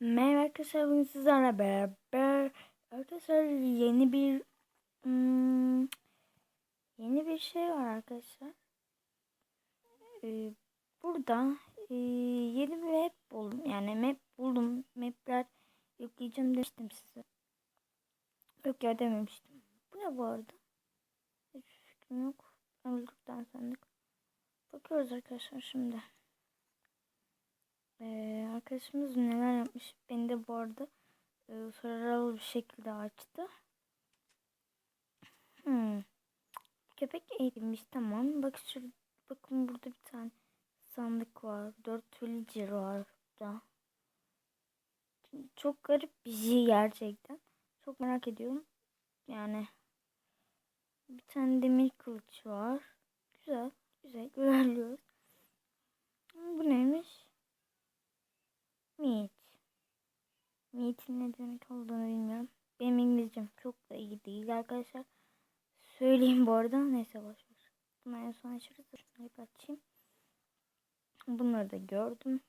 Merhaba arkadaşlar bugün sizlerle beraber arkadaşlar yeni bir hmm, yeni bir şey var arkadaşlar. Ee, burada e, yeni bir map buldum. Yani map buldum. Mapler yükleyeceğim demiştim size. Yok ya dememiştim. Bu ne bu arada? Hiç fikrim yok. Öldükten sandık. Bakıyoruz arkadaşlar şimdi. Arkadaşımız neler yapmış. Beni de bu arada e, soraral bir şekilde açtı. Hmm. Köpek eğitilmiş tamam. Bak şu bakın burada bir tane sandık var. Dört villager var burada. Çok garip bir şey gerçekten. Çok merak ediyorum. Yani bir tane demir kılıç var. Güzel. Güzel. Güzelliyoruz. Bu neymiş? Meat. Meat'in ne demek olduğunu bilmiyorum. Benim İngilizcem çok da iyi değil arkadaşlar. Söyleyeyim bu arada. Neyse boşver. Bunu en son açarız. Şunları açayım. Bunları da gördüm.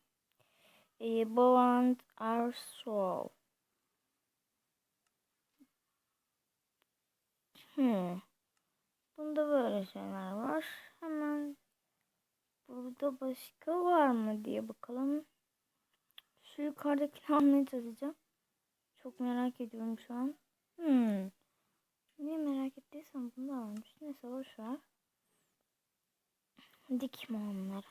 E, Bond Our Soul. Hmm. Bunda böyle şeyler var. Hemen burada başka var mı diye bakalım. Şu yukarıdakini almaya çalışacağım. Çok merak ediyorum şu an. Hmm. Niye merak ettiysem bunu da almış. Neyse boş ver. Dikme onları.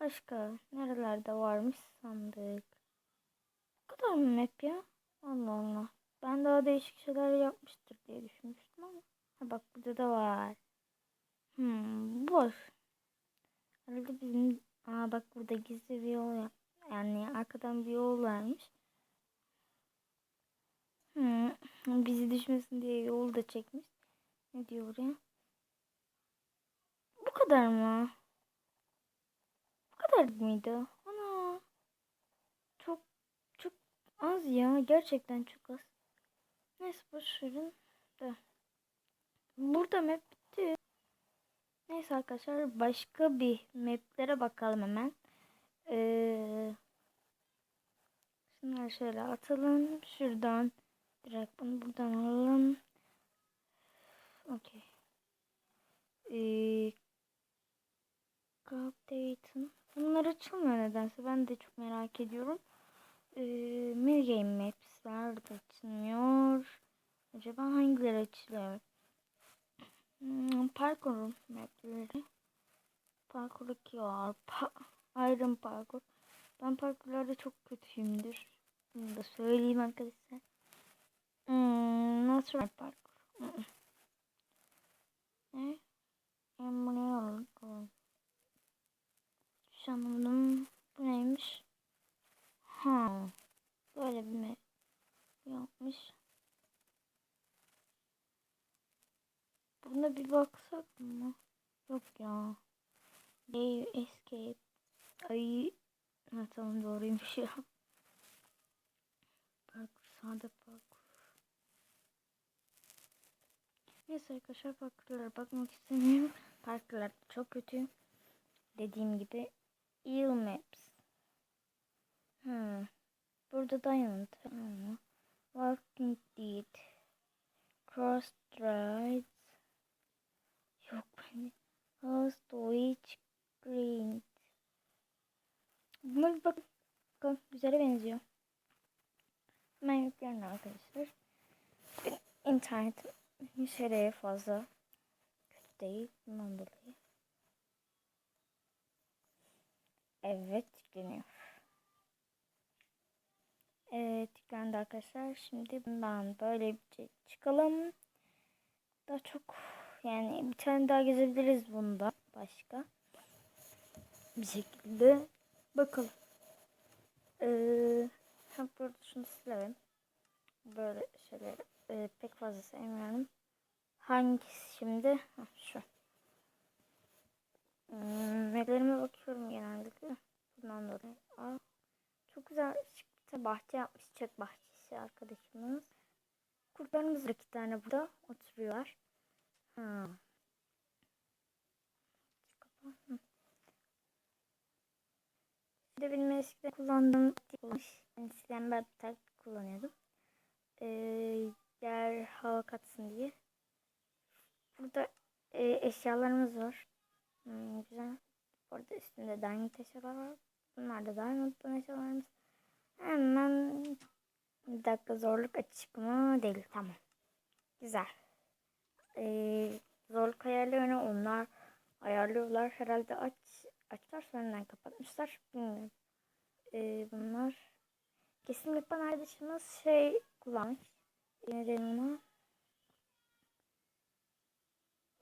Başka nerelerde varmış sandık. Bu kadar mı map ya? Allah Allah. Ben daha değişik şeyler yapmıştır diye düşünmüştüm ama. Ha bak burada da var. Hmm, boş. Herhalde bizim... Aa bak burada gizli bir yol yap. Yani arkadan bir yol vermiş. Bizi düşmesin diye yol da çekmiş. Ne diyor buraya? Bu kadar mı? Bu kadar mıydı? Ana. Çok çok az ya. Gerçekten çok az. Neyse boş verin de. Burada map bitti. Neyse arkadaşlar başka bir maplere bakalım hemen. Ee, şunları şöyle atalım. Şuradan direkt bunu buradan alalım. Okey. Ee, Update'ın. Bunlar açılmıyor nedense. Ben de çok merak ediyorum. Ee, mini game maps'ler de açılmıyor. Acaba hangileri açılıyor? Hmm, parkur mapleri. Parkur 2 var. Pa Iron parkur. Ben parkurlarda çok kötüyümdür. Bunu da söyleyeyim arkadaşlar. Hmm, parkur. Hmm. Ne? Emerald. Hiç anlamadım. Bu neymiş? Ha. Böyle bir map yapmış. Buna bir baksak mı? Yok ya. Cave Escape. Ay. Ha, tamam doğruymuş ya. Parkur sade Neyse arkadaşlar farklılara bakmak istemiyorum. Farklılar çok kötü. Dediğim gibi Ill Maps. Hmm. Burada dayanıntı. Hmm. Walking Dead. Cross Rides. Yok ben House Witch Green. Bunlar bak, bakın güzele benziyor. Ben yüklerim arkadaşlar. İnternetim 100 HL'ye fazla. Kötü değil. Bundan dolayı. Evet yükleniyor. Evet yüklendi arkadaşlar. Şimdi bundan böyle bir şey çıkalım. Daha çok yani bir tane daha gezebiliriz bunda. Başka. Bir şekilde bakalım. Ee, burada şunu silelim. Böyle şeyleri e, pek fazla sevmiyorum. Hangisi şimdi? Heh, şu. Hmm, Maplerime bakıyorum genellikle. Bundan dolayı. Aa, çok güzel çıktı. Bahçe yapmış. Çek bahçesi arkadaşımız. Kurtlarımız iki tane burada oturuyorlar. Ha. de benim eskiden kullandığım kullanmış. Ben eskiden ben taktik kullanıyordum. Ee, yer hava katsın diye. Burada e, eşyalarımız var. Hmm, güzel. Orada üstünde diamond eşyalar var. Bunlar da diamond'dan eşyalarımız. Hemen bir dakika zorluk açık mı? Değil. Tamam. Güzel. Ee, zorluk ayarlarını onlar ayarlıyorlar. Herhalde aç açlar sonradan kapatmışlar. Bilmiyorum. Ee, bunlar kesin yapan arkadaşımız şey kullanmış. Neden ona?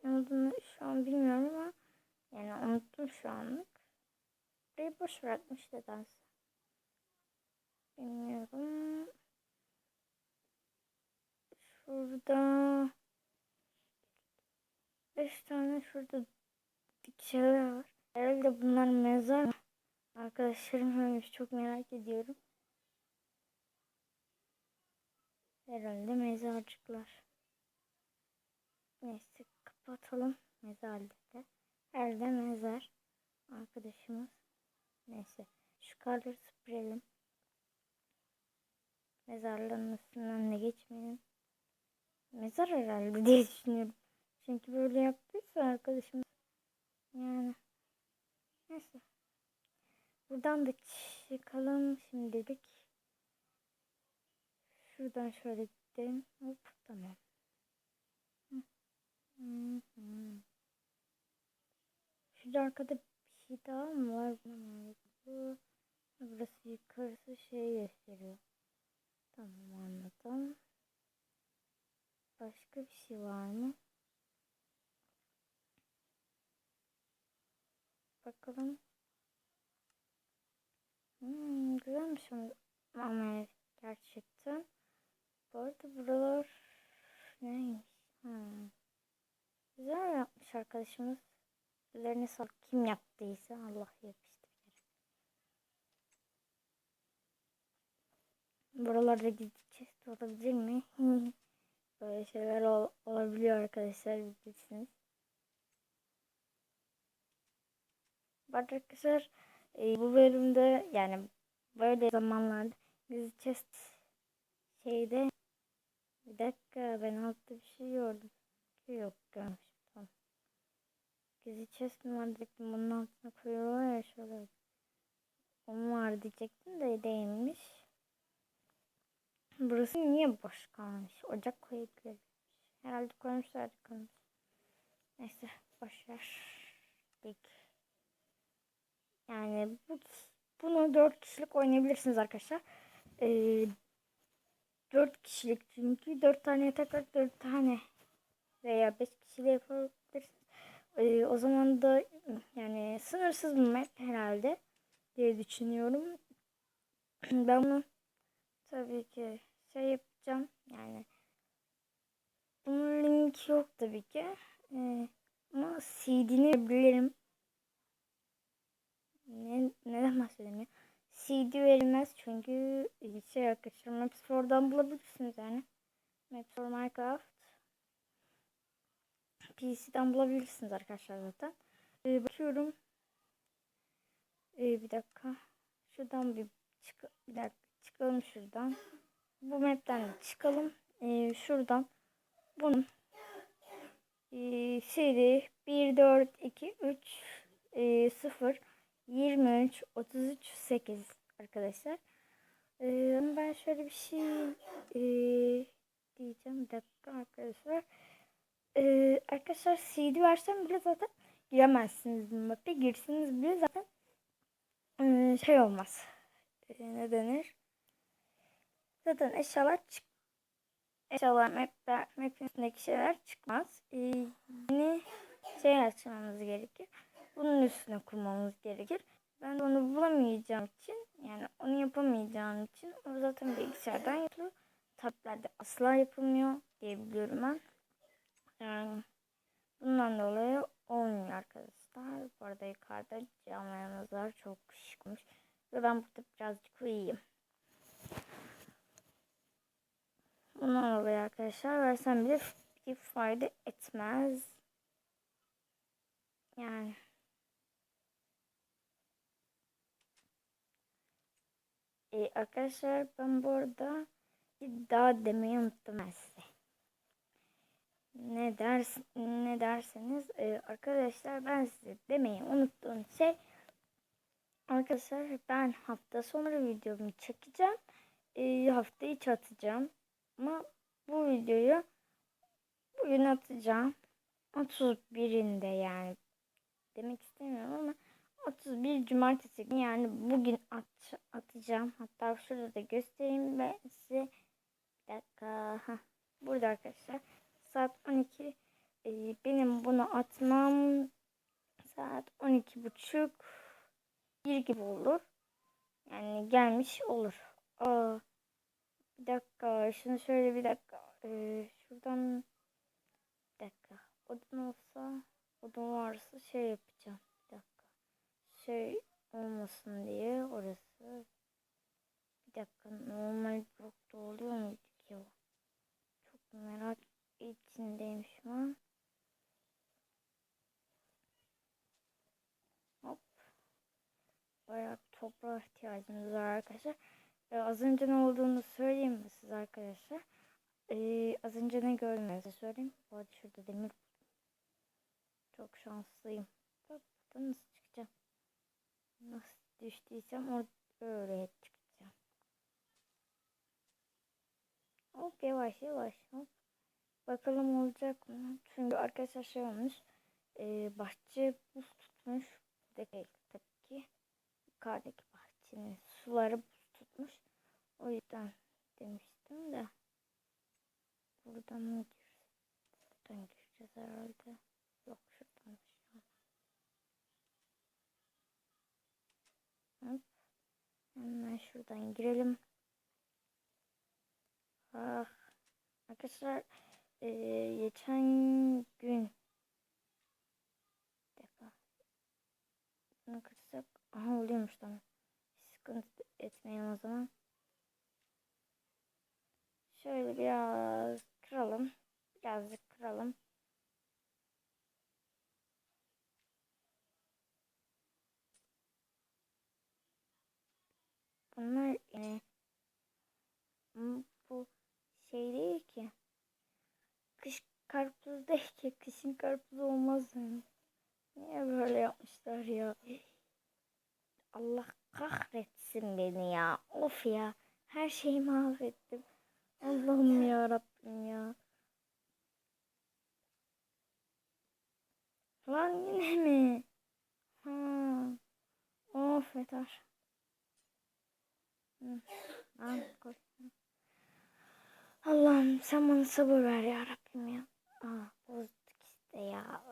Ne olduğunu şu an bilmiyorum ama yani unuttum şu anlık. Burayı boş bırakmış nedense. Bilmiyorum. Şurada beş tane şurada dikişeler var. Herhalde bunlar mezar? Arkadaşlarım ölmüş. Çok merak ediyorum. Herhalde mezarcıklar. Neyse kapatalım. Mezarlıkta. Herhalde mezar. Arkadaşımız. Neyse. Şu karları süpürelim. Mezarlığın üstünden de geçmeyelim. Mezar herhalde diye düşünüyorum. Çünkü böyle yaptıysa arkadaşım. Yani. Neyse. Buradan da çıkalım şimdilik. Şuradan şöyle gidelim. Hop tamam. Şurada arkada bir şey daha mı var? Bu, burası yukarısı şey gösteriyor. Tamam anladım. Başka bir şey var mı? Bakalım. Hmm, güzelmiş ama gerçekten. Bu arada buralar neymiş? Hmm. Güzel yapmış arkadaşımız. Üzerine sağlık. Kim yaptıysa Allah yapıştır. Buralarda gideceğiz olabilir mi? Böyle şeyler ol olabiliyor arkadaşlar bilirsiniz. Bak arkadaşlar e, bu bölümde yani böyle zamanlarda chest şeyde bir dakika ben altta bir şey gördüm. Yok tamam. Gizli chest mi var diyecektim bunun altına koyuyorlar ya şöyle. O mu var diyecektim de değilmiş. Burası niye boş kalmış? Ocak koyabilir. Herhalde koymuşlar kalmış. Neyse boşver. Peki. Yani bu, bunu 4 kişilik oynayabilirsiniz arkadaşlar. Ee, 4 kişilik çünkü 4 tane yatak var 4 tane veya 5 kişiyle yapabilirsiniz. Ee, o zaman da yani sınırsız bir map herhalde diye düşünüyorum. ben bunu tabii ki şey yapacağım yani bunun linki yok tabii ki ee, ama CD'ni bilirim ne, neden bahsedeyim ya? CD verilmez çünkü şey arkadaşlar Mapstore'dan bulabilirsiniz yani. Mapstore Minecraft PC'den bulabilirsiniz arkadaşlar zaten. Ee, bakıyorum. Ee, bir dakika. Şuradan bir çık bir dakika çıkalım şuradan. Bu map'ten çıkalım. Ee, şuradan bunun e, seri 1 4 2 3 e, 0 23 33 8 arkadaşlar. Ee, ben şöyle bir şey e, diyeceğim. Bir dakika arkadaşlar. Ee, arkadaşlar CD versem bile zaten giremezsiniz map'e. Girsiniz bile zaten şey olmaz. E, ne denir? Zaten eşyalar çık eşyalar map'te map'in üstündeki şeyler çıkmaz. Ee, yeni şey açmamız gerekir bunun üstüne kurmamız gerekir. Ben onu bulamayacağım için yani onu yapamayacağım için o zaten bilgisayardan yapılıyor. Tabletlerde asla yapılmıyor diye biliyorum ben. Yani bundan dolayı olmuyor arkadaşlar. Bu arada yukarıda camlarımızlar çok şıkmış. Ve ben burada birazcık uyuyayım. Bundan dolayı arkadaşlar versem bile bir fayda etmez. Yani Ee, arkadaşlar ben bu arada daha demeyi unuttum ben size. Ne ders ne derseniz e, arkadaşlar ben size demeyi unuttuğum şey arkadaşlar ben hafta sonu videomu çekeceğim. E, hafta içi atacağım. Ama bu videoyu bugün atacağım. 31'inde yani demek istemiyorum ama 31 cumartesi günü yani bugün at, atacağım. Hatta şurada da göstereyim ben size. Bir dakika. Heh. Burada arkadaşlar. Saat 12. Ee, benim bunu atmam saat 12 buçuk bir gibi olur. Yani gelmiş olur. Aa, bir dakika. Şunu şöyle bir dakika. Ee, şuradan bir dakika. Odun olsa odun varsa şey yapacağım. Bir dakika. Şey olmasın diye orası. Bir dakika. Normal blokta oluyor muydu ki o? Çok merak içindeyim şu an. Hop. Bayağı toprağa ihtiyacımız var arkadaşlar. Ee, az önce ne olduğunu söyleyeyim mi size arkadaşlar? Ee, az önce ne gördüm size söyleyeyim. Bu arada şurada demir çok şanslıyım. Bak buradan nasıl çıkacağım? Nasıl düştüysem orada öyle çıkacağım. Hop yavaş yavaş hop. Bakalım olacak mı? Çünkü arkadaşlar şey olmuş. E, bahçe buz tutmuş. Buradaki tabii ki. Yukarıdaki bahçenin suları buz tutmuş. O yüzden demiştim de. Buradan mı gireceğiz? Buradan gireceğiz herhalde. Yok şuradan şu an. Hop. Hemen şuradan girelim. Ah. Arkadaşlar ee, geçen gün bir dakika. Bunu aha oluyormuş tamam. Sıkıntı etmeyin o zaman. Şöyle biraz kıralım. Birazcık kıralım. Bunlar yani bu şey değil ki. Kış karpuz değil ki. Kışın karpuz olmaz. Niye böyle yapmışlar ya? Allah kahretsin beni ya. Of ya. Her şeyi mahvettim. Allah'ım ya Rabbim ya. Lan yine mi? Ha. Of yeter. Hı. Al koy. Allah'ım sen bana sabır ver ya Rabbim ya. Aa, bozduk işte ya.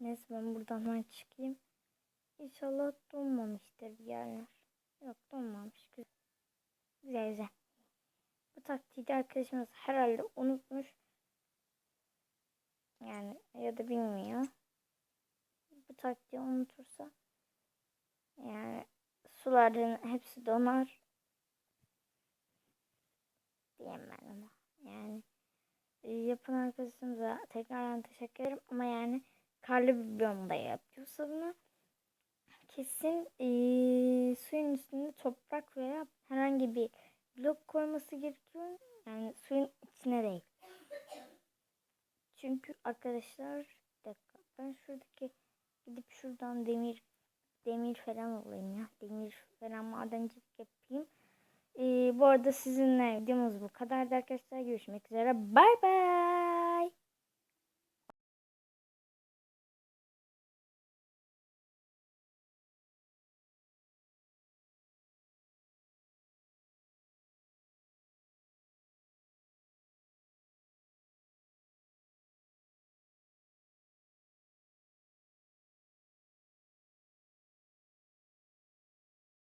Neyse ben buradan hemen çıkayım. İnşallah donmamıştır bir yerler. Yok donmamış. Güzel güzel. güzel. Bu taktiği de arkadaşımız herhalde unutmuş. Yani ya da bilmiyor. Bu taktiği unutursa yani suların hepsi donar diyeyim ben ona. Yani yapan arkadaşımıza tekrardan teşekkür ederim ama yani karlı bir biyomda yapıyorsa bunu kesin e, suyun üstünde toprak veya herhangi bir blok koyması gerekiyor. Yani suyun içine değil. Çünkü arkadaşlar bir dakika ben şuradaki gidip şuradan demir demir falan olayım ya. Demir falan madencilik yapayım. Ee, bu arada sizinle videomuz bu kadar arkadaşlar. Görüşmek üzere. Bay bay.